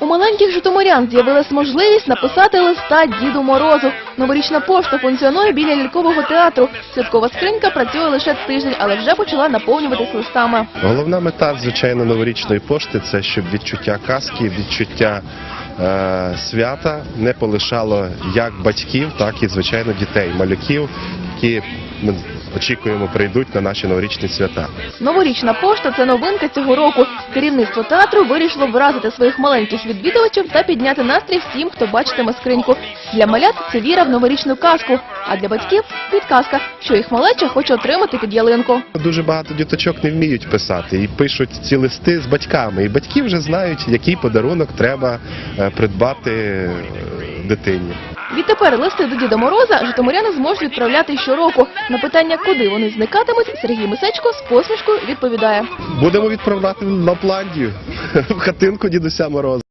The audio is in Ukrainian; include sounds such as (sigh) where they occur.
У маленьких житомирян з'явилась можливість написати листа Діду Морозу. Новорічна пошта функціонує біля лялькового театру. Святкова скринька працює лише тиждень, але вже почала наповнюватись листами. Головна мета, звичайно, новорічної пошти це щоб відчуття казки, відчуття е, свята не полишало як батьків, так і звичайно дітей, малюків, які ми очікуємо прийдуть на наші новорічні свята. Новорічна пошта це новинка цього року. Керівництво театру вирішило вразити своїх маленьких відвідувачів та підняти настрій всім, хто бачитиме скриньку. Для малят це віра в новорічну казку, а для батьків підказка, що їх малеча хоче отримати під ялинку. Дуже багато діточок не вміють писати і пишуть ці листи з батьками. І батьки вже знають, який подарунок треба е, придбати е, дитині. Відтепер листи до Діда Мороза житомиряни зможуть відправляти щороку. На питання, куди вони зникатимуть, Сергій Мисечко з посмішкою відповідає. Будемо відправляти в Лапландію (laughs) в хатинку дідуся Мороза.